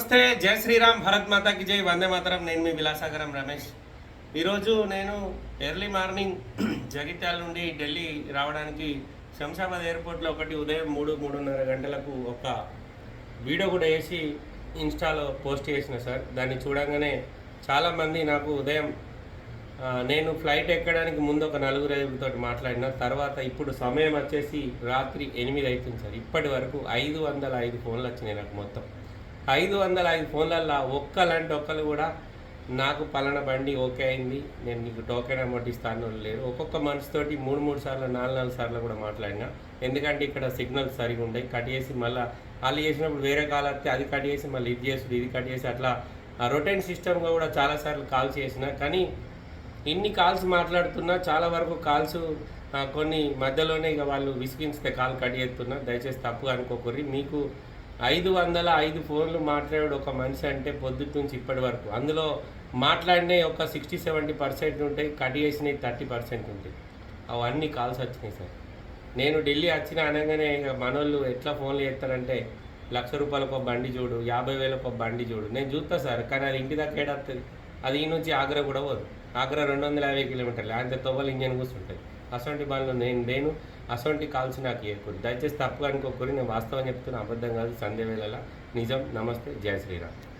నమస్తే జై శ్రీరామ్ భరత్ మాతాకి జై వందే మాతరం. నేను మీ విలాసాగరం రమేష్. ఈరోజు నేను ఎర్లీ మార్నింగ్ జగిత్యాల నుండి ఢిల్లీ రావడానికి శంషాబాద్ ఎయిర్పోర్ట్లో ఒకటి ఉదయం మూడు మూడున్నర గంటలకు ఒక వీడియో కూడా వేసి ఇన్స్టాలో పోస్ట్ చేసిన సార్. దాన్ని చూడంగానే చాలామంది నాకు ఉదయం నేను ఫ్లైట్ ఎక్కడానికి ముందు ఒక నలుగురు ఐదుగురితో మాట్లాడిన తర్వాత ఇప్పుడు సమయం వచ్చేసి రాత్రి ఎనిమిది అవుతుంది సార్. ఇప్పటి వరకు ఐదు వందల ఐదు ఫోన్లు వచ్చినాయి నాకు మొత్తం. ఐదు వందల ఐదు ఫోన్లల్లో ఒక్కలాంటి ఒక్కరు కూడా నాకు పలానా బండి ఓకే అయింది. నేను నీకు టోకెన్ అమౌంట్ ఇస్తాను లేరు ఒక్కొక్క మనిషితోటి మూడు మూడు సార్లు నాలుగు నాలుగు సార్లు కూడా మాట్లాడినా. ఎందుకంటే ఇక్కడ సిగ్నల్స్ సరిగా ఉంటాయి కట్ చేసి మళ్ళీ వాళ్ళు చేసినప్పుడు వేరే కాల్ వస్తే అది కట్ చేసి మళ్ళీ ఇది చేసుడు ఇది కట్ చేసి అట్లా రొటైన్ సిస్టమ్గా కూడా చాలాసార్లు కాల్స్ చేసిన. కానీ ఇన్ని కాల్స్ మాట్లాడుతున్నా చాలా వరకు కాల్స్ కొన్ని మధ్యలోనే ఇక వాళ్ళు విసిగించితే కాల్ కట్ చేస్తున్నా. దయచేసి తప్పుగా అనుకోకర్రి మీకు ఐదు వందల ఐదు ఫోన్లు మాట్లాడాడు ఒక మనిషి అంటే పొద్దుటి నుంచి ఇప్పటి వరకు. అందులో మాట్లాడిన ఒక సిక్స్టీ సెవెంటీ పర్సెంట్ ఉంటాయి కట్ చేసినవి థర్టీ పర్సెంట్ ఉంటాయి అవన్నీ కాల్స్ వచ్చినాయి సార్. నేను ఢిల్లీ వచ్చిన అనగానే ఇక మనోళ్ళు ఎట్లా ఫోన్లు చేస్తారంటే లక్ష రూపాయలకు ఒక బండి చూడు యాభై వేలకు ఒక బండి చూడు. నేను చూస్తా సార్ కానీ అది ఇంటి దాకా ఏడవుతుంది అది ఈ నుంచి ఆగ్రా కూడా పోదు. ఆగ్రా రెండు వందల యాభై కిలోమీటర్లు. అంత తొవ్వలు ఇంజన్ కూర్చుంటుంది అసొంటి బండ్లు నేను నేను అసొంటి కాల్స్ నాకు ఏర్పడు. దయచేసి తప్పుగా అనుకోకూడదు. నేను వాస్తవం చెప్తున్నా అబద్ధం కాదు. సంధ్య వేళ నిజం. నమస్తే. జయ శ్రీరామ్.